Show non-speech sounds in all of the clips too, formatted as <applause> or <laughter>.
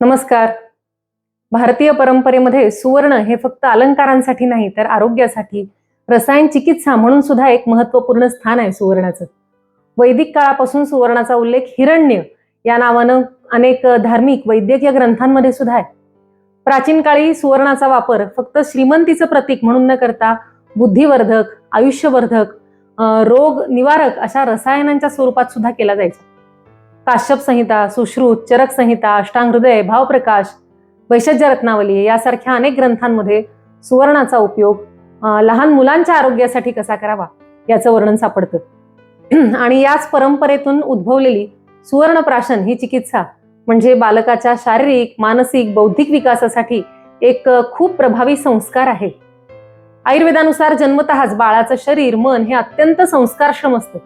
नमस्कार. भारतीय परंपरेमध्ये सुवर्ण हे फक्त अलंकारांसाठी नाही तर आरोग्यासाठी. रसायन चिकित्सा म्हणून सुद्धा एक महत्त्वपूर्ण स्थान आहे सुवर्णाचं. वैदिक काळापासून सुवर्णाचा उल्लेख हिरण्य या नावानं अनेक धार्मिक वैद्यकीय ग्रंथांमध्ये सुद्धा आहे. प्राचीन काळी सुवर्णाचा वापर फक्त श्रीमंतीचं प्रतीक म्हणून न करता बुद्धिवर्धक आयुष्यवर्धक रोग निवारक अशा रसायनांच्या स्वरूपात सुद्धा केला जायचा. काश्यप संहिता सुश्रुत चरक संहिता अष्टांग हृदय भावप्रकाश वैशज्य रत्नावली यासारख्या अनेक ग्रंथांमध्ये सुवर्णाचा उपयोग लहान मुलांच्या आरोग्यासाठी कसा करावा याचं वर्णन सापडतं. <clears throat> आणि याच परंपरेतून उद्भवलेली सुवर्णप्राशन ही चिकित्सा म्हणजे बालकाच्या शारीरिक मानसिक बौद्धिक विकासासाठी एक खूप प्रभावी संस्कार आहे. आयुर्वेदानुसार जन्मतःच बाळाचं शरीर मन हे अत्यंत संस्कारक्षम असतं.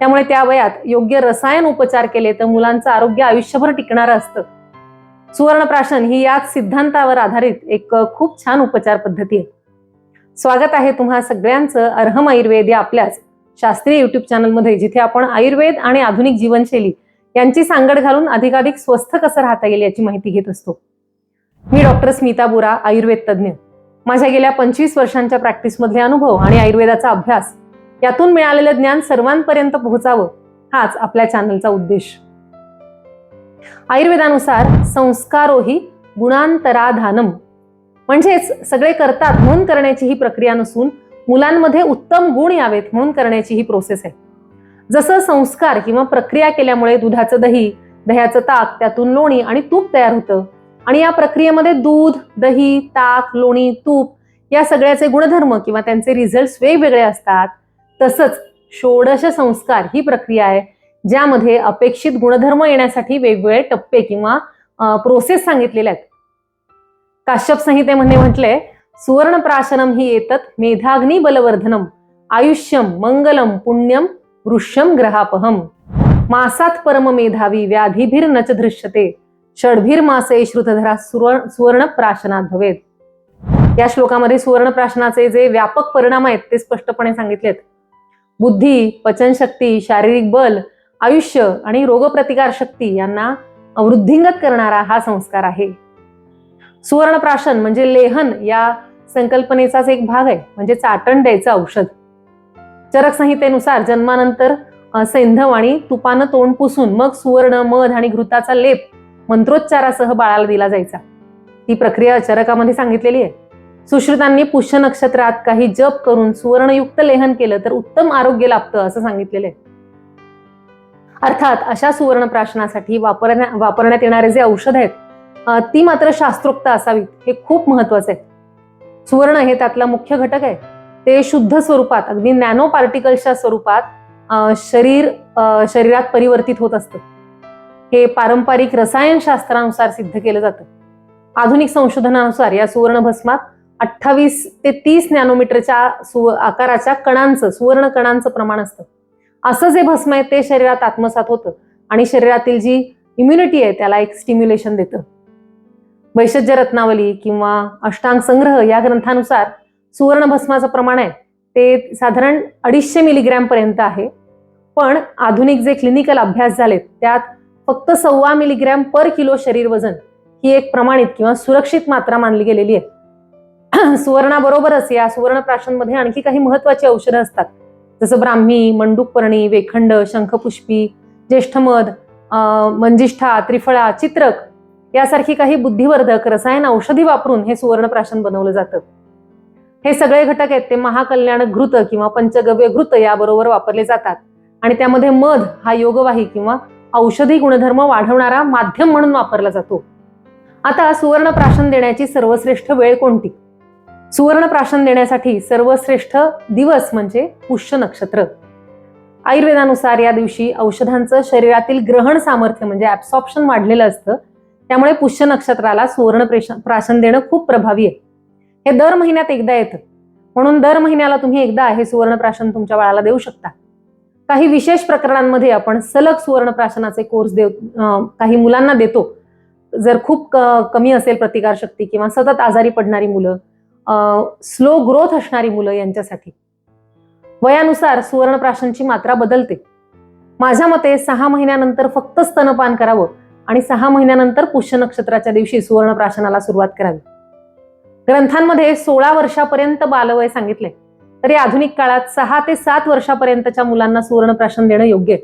त्यामुळे त्या वयात योग्य रसायन उपचार केले तर मुलांचं आरोग्य आयुष्यभर टिकणारं असतं. सुवर्णप्राशन ही याच सिद्धांतावर आधारित एक खूप छान उपचार पद्धती आहे. स्वागत आहे तुम्हा सगळ्यांचं अर्हम आयुर्वेद या आपल्याच शास्त्रीय युट्यूब चॅनलमध्ये जिथे आपण आयुर्वेद आणि आधुनिक जीवनशैली यांची सांगड घालून अधिकाधिक स्वस्थ कसं राहता येईल याची माहिती घेत असतो. मी डॉक्टर स्मिता बुरा आयुर्वेद तज्ज्ञ. माझ्या गेल्या पंचवीस वर्षांच्या प्रॅक्टिसमधले अनुभव आणि आयुर्वेदाचा अभ्यास यातून मिळालेलं ज्ञान सर्वांपर्यंत पोहोचावं हाच आपल्या चॅनलचा उद्देश. आयुर्वेदानुसार संस्कारोही गुणांतराधानम. म्हणजेच सगळे करतात म्हणून करण्याची ही प्रक्रिया नसून मुलांमध्ये उत्तम गुण यावेत म्हणून करण्याची ही प्रोसेस आहे. जसं संस्कार किंवा प्रक्रिया केल्यामुळे दुधाचं दही दह्याचं ताक त्यातून लोणी आणि तूप तयार होतं. आणि या प्रक्रियेमध्ये दूध दही ताक लोणी तूप या सगळ्याचे गुणधर्म किंवा त्यांचे रिझल्ट वेगवेगळे असतात. तसंच षोडश संस्कार ही प्रक्रिया आहे ज्यामध्ये अपेक्षित गुणधर्म येण्यासाठी वेगवेगळे टप्पे किंवा प्रोसेस सांगितलेल्या आहेत. काश्यप संहितेमध्ये म्हटलंय सुवर्ण प्राशनम ही येतत मेधाग्नी बलवर्धनम आयुष्यम मंगलम पुण्यम वृष्यम ग्रहापहम. मासात परम मेधावी व्याधीभिर नच दृश्यते षडभीर मासे श्रुतधरा सुवर्ण सुवर्ण प्राशनात भवेत. या श्लोकामध्ये सुवर्ण प्राशनाचे जे व्यापक परिणाम आहेत ते स्पष्टपणे सांगितलेत. बुद्धी पचनशक्ती शारीरिक बल आयुष्य आणि रोगप्रतिकार शक्ती यांना वृद्धिंगत करणारा हा संस्कार आहे. सुवर्णप्राशन म्हणजे लेहन या संकल्पनेचाच एक भाग आहे म्हणजे चाटण द्यायचं औषध. चरक संहितेनुसार जन्मानंतर सैंधव आणि तुपानं तोंड पुसून मग सुवर्ण मध आणि घृताचा लेप मंत्रोच्चारासह बाळाला दिला जायचा. ती प्रक्रिया चरकामध्ये सांगितलेली आहे. सुश्रुतांनी पुष्य नक्षत्रात काही जप करून सुवर्णयुक्त लेहन केलं तर उत्तम आरोग्य लाभतं असं सांगितलेलं आहे. अर्थात अशा सुवर्ण प्राशनासाठी वापरण्या वापरण्यात येणारे जे औषध आहेत ती मात्र शास्त्रोक्त असावीत हे खूप महत्वाचं आहे. सुवर्ण हे त्यातला मुख्य घटक आहे. ते शुद्ध स्वरूपात अगदी नॅनो पार्टिकल्सच्या स्वरूपात शरीर शरीरात परिवर्तित होत असतं. हे पारंपरिक रसायनशास्त्रानुसार सिद्ध केलं जातं. आधुनिक संशोधनानुसार या सुवर्ण भस्मात अठ्ठावीस ते तीस नॅनोमीटरच्या सु आकाराच्या कणांचं सुवर्ण कणांचं प्रमाण असतं. असं जे भस्म आहे ते शरीरात आत्मसात होतं. आणि शरीरातील जी इम्युनिटी आहे त्याला एक स्टिम्युलेशन देतं. वैशज्य रत्नावली किंवा अष्टांग संग्रह या ग्रंथानुसार सुवर्ण भस्माचं प्रमाण आहे ते साधारण अडीचशे मिलीग्रॅम पर्यंत आहे. पण आधुनिक जे क्लिनिकल अभ्यास झालेत त्यात फक्त सव्वा मिलीग्रॅम पर किलो शरीर वजन ही एक प्रमाणित किंवा सुरक्षित मात्रा मानली गेलेली आहे. <clears throat> सुवर्णाबरोबरच या सुवर्ण प्राशनमध्ये आणखी काही महत्वाची औषधं असतात. जसं ब्राह्मी मंडूकपर्णी वेखंड शंखपुष्पी ज्येष्ठमध अं, मंजिष्ठा त्रिफळा चित्रक यासारखी काही बुद्धिवर्धक रसायन औषधी वापरून हे सुवर्ण प्राशन बनवलं जातं. हे सगळे घटक आहेत ते महाकल्याण घृत किंवा पंचगव्य घृत याबरोबर वापरले जातात. आणि त्यामध्ये मध हा योगवाही किंवा औषधी गुणधर्म वाढवणारा माध्यम म्हणून वापरला जातो. आता सुवर्ण प्राशन देण्याची सर्वश्रेष्ठ वेळ कोणती? सुवर्ण प्राशन देण्यासाठी सर्वश्रेष्ठ दिवस म्हणजे पुष्य नक्षत्र. आयुर्वेदानुसार या दिवशी औषधांचं शरीरातील ग्रहण सामर्थ्य म्हणजे ऍब्सॉप्शन वाढलेलं असतं. त्यामुळे पुष्य नक्षत्राला सुवर्ण प्राशन देणं खूप प्रभावी आहे. हे दर महिन्यात एकदा येतं. म्हणून दर महिन्याला तुम्ही एकदा हे सुवर्ण प्राशन तुमच्या बाळाला देऊ शकता. काही विशेष प्रकरणांमध्ये आपण सलग सुवर्ण प्राशनाचे कोर्स देऊ काही मुलांना देतो. जर खूप कमी असेल प्रतिकारशक्ती किंवा सतत आजारी पडणारी मुलं स्लो ग्रोथ असणारी मुलं यांच्यासाठी. वयानुसार सुवर्णप्राशनची मात्रा बदलते. माझ्या मते सहा महिन्यानंतर फक्त स्तनपान करावं आणि सहा महिन्यानंतर पुष्य नक्षत्राच्या दिवशी सुवर्णप्राशनाला सुरुवात करावी. ग्रंथांमध्ये सोळा वर्षापर्यंत बालवय सांगितले तरी आधुनिक काळात सहा ते सात वर्षापर्यंतच्या मुलांना सुवर्णप्राशन देणं योग्य आहे.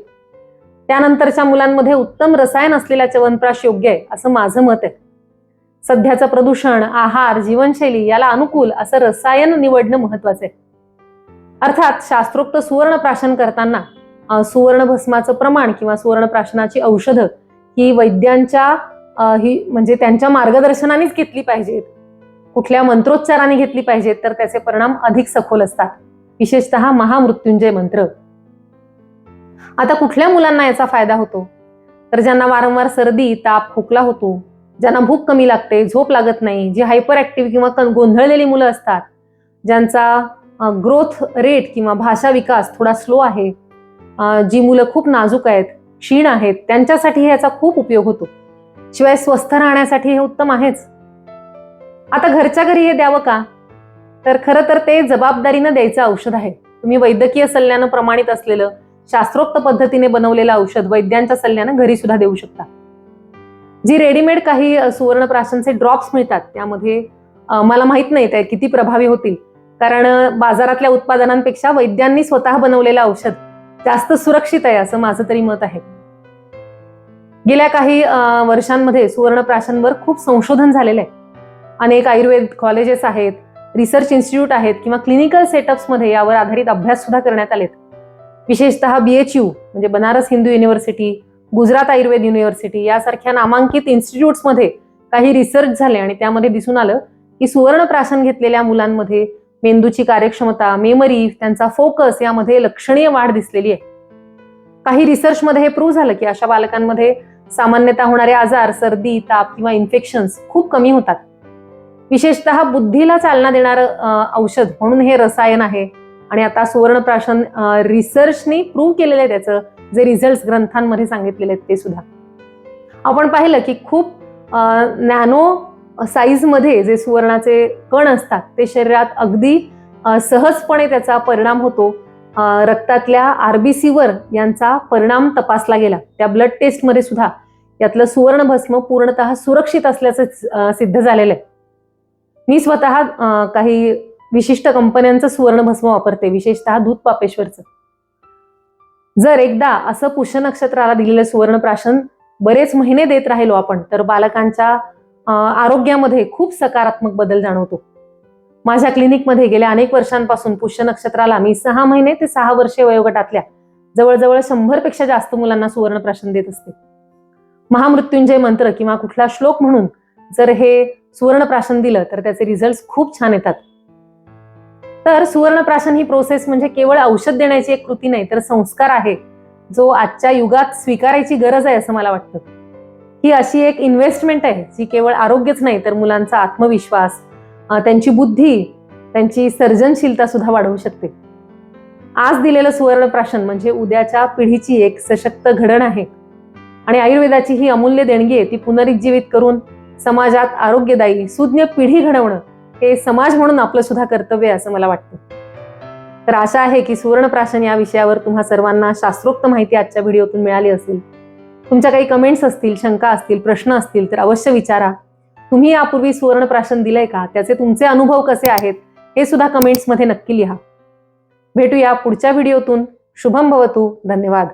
त्यानंतरच्या मुलांमध्ये उत्तम रसायन असलेल्या च्यवनप्राश योग्य आहे असं माझं मत आहे. सध्याचं प्रदूषण आहार जीवनशैली याला अनुकूल असं रसायन निवडणं महत्वाचं आहे. अर्थात शास्त्रोक्त सुवर्ण प्राशन करताना सुवर्ण सुवर्णभस्माचं प्रमाण किंवा सुवर्ण प्राशनाची औषधं ही वैद्यांच्या ही म्हणजे त्यांच्या मार्गदर्शनानेच घेतली पाहिजेत. कुठल्या मंत्रोच्चाराने घेतली पाहिजेत तर त्याचे परिणाम अधिक सखोल असतात. विशेषतः महामृत्युंजय मंत्र. आता कुठल्या मुलांना याचा फायदा होतो? तर ज्यांना वारंवार सर्दी ताप खोकला होतो ज्यांना भूक कमी लागते झोप लागत नाही जी हायपर ऍक्टिव्ह किंवा गोंधळलेली मुलं असतात ज्यांचा ग्रोथ रेट किंवा भाषा विकास थोडा स्लो आहे जी मुलं खूप नाजूक आहेत क्षीण आहेत त्यांच्यासाठी याचा खूप उपयोग होतो. शिवाय स्वस्थ राहण्यासाठी हे उत्तम आहेच. आता घरच्या घरी हे द्यावं का? तर खरं तर ते जबाबदारीनं द्यायचं औषध आहे. तुम्ही वैद्यकीय सल्ल्यानं प्रमाणित असलेलं शास्त्रोक्त पद्धतीने बनवलेलं औषध वैद्यांच्या सल्ल्यानं घरी सुद्धा देऊ शकता. जी रेडीमेड काही सुवर्ण प्राशनचे ड्रॉप्स मिळतात त्यामध्ये मला माहीत नाही ते किती प्रभावी होतील. कारण बाजारातल्या उत्पादनांपेक्षा वैद्यांनी स्वतः बनवलेलं औषध जास्त सुरक्षित आहे असं माझं तरी मत आहे. गेल्या काही वर्षांमध्ये सुवर्ण प्राशनवर खूप संशोधन झालेलं आहे. अनेक आयुर्वेद कॉलेजेस आहेत रिसर्च इन्स्टिट्यूट आहेत किंवा क्लिनिकल सेटअप्समध्ये यावर आधारित अभ्यास सुद्धा करण्यात आलेत. विशेषतः बीएचयू म्हणजे बनारस हिंदू युनिव्हर्सिटी गुजरात आयुर्वेद युनिव्हर्सिटी यासारख्या नामांकित इन्स्टिट्यूट्समध्ये काही रिसर्च झाले आणि त्यामध्ये दिसून आलं की सुवर्ण प्राशन घेतलेल्या मुलांमध्ये मेंदूची कार्यक्षमता मेमरी त्यांचा फोकस यामध्ये लक्षणीय वाढ दिसलेली आहे. काही रिसर्चमध्ये हे प्रूव्ह झालं की अशा बालकांमध्ये सामान्यतः होणारे आजार सर्दी ताप किंवा इन्फेक्शन्स खूप कमी होतात. विशेषतः बुद्धीला चालना देणारं औषध म्हणून हे रसायन आहे. आणि आता सुवर्णप्राशन रिसर्चनी प्रूव्ह केलेलं आहे त्याचं. जे रिझल्ट ग्रंथांमध्ये सांगितलेले आहेत ते सुद्धा. आपण पाहिलं की खूप नॅनो साईजमध्ये जे सुवर्णाचे कण असतात ते शरीरात अगदी सहजपणे त्याचा परिणाम होतो. रक्तातल्या आरबीसीवर यांचा परिणाम तपासला गेला. त्या ब्लड टेस्टमध्ये सुद्धा यातलं सुवर्ण भस्म पूर्णतः सुरक्षित असल्याचं सिद्ध झालेलं आहे. मी स्वतः काही विशिष्ट कंपन्यांचं सुवर्ण भस्म वापरते विशेषतः दूध पापेश्वरचं. जर एकदा असं पुष्य नक्षत्राला दिलेलं सुवर्ण प्राशन बरेच महिने देत राहिलो आपण तर बालकांच्या आरोग्यामध्ये खूप सकारात्मक बदल जाणवतो. माझ्या क्लिनिकमध्ये गेल्या अनेक वर्षांपासून पुष्य नक्षत्राला मी सहा महिने ते सहा वर्षे वयोगटातल्या जवळजवळ शंभरपेक्षा जास्त मुलांना सुवर्ण प्राशन देत असते. महामृत्युंजय मंत्र किंवा कुठला श्लोक म्हणून जर हे सुवर्ण प्राशन दिलं तर त्याचे रिझल्ट खूप छान येतात. तर सुवर्णप्राशन ही प्रोसेस म्हणजे केवळ औषध देण्याची एक कृती नाही तर संस्कार आहे जो आजच्या युगात स्वीकारायची गरज आहे असं मला वाटतं. ही अशी एक इन्व्हेस्टमेंट आहे जी केवळ आरोग्यच नाही तर मुलांचा आत्मविश्वास त्यांची बुद्धी त्यांची सर्जनशीलता सुद्धा वाढवू शकते. आज दिलेलं सुवर्ण प्राशन म्हणजे उद्याच्या पिढीची एक सशक्त घडण आहे. आणि आयुर्वेदाची ही अमूल्य देणगी आहे ती पुनरुज्जीवित करून समाजात आरोग्यदायी सुज्ञ पिढी घडवणं हे समाज म्हणून आपलं सुद्धा कर्तव्य आहे असं मला वाटतं. तर आशा आहे की सुवर्णप्राशन या विषयावर तुम्हा सर्वांना शास्त्रोक्त माहिती आजच्या व्हिडिओतून मिळाली असेल. तुमच्या काही कमेंट्स असतील शंका असतील प्रश्न असतील तर अवश्य विचारा. तुम्ही यापूर्वी सुवर्णप्राशन दिलंय का? त्याचे तुमचे अनुभव कसे आहेत? हे सुद्धा कमेंट्समध्ये नक्की लिहा. भेटूया पुढच्या व्हिडिओतून. शुभम भवतू. धन्यवाद.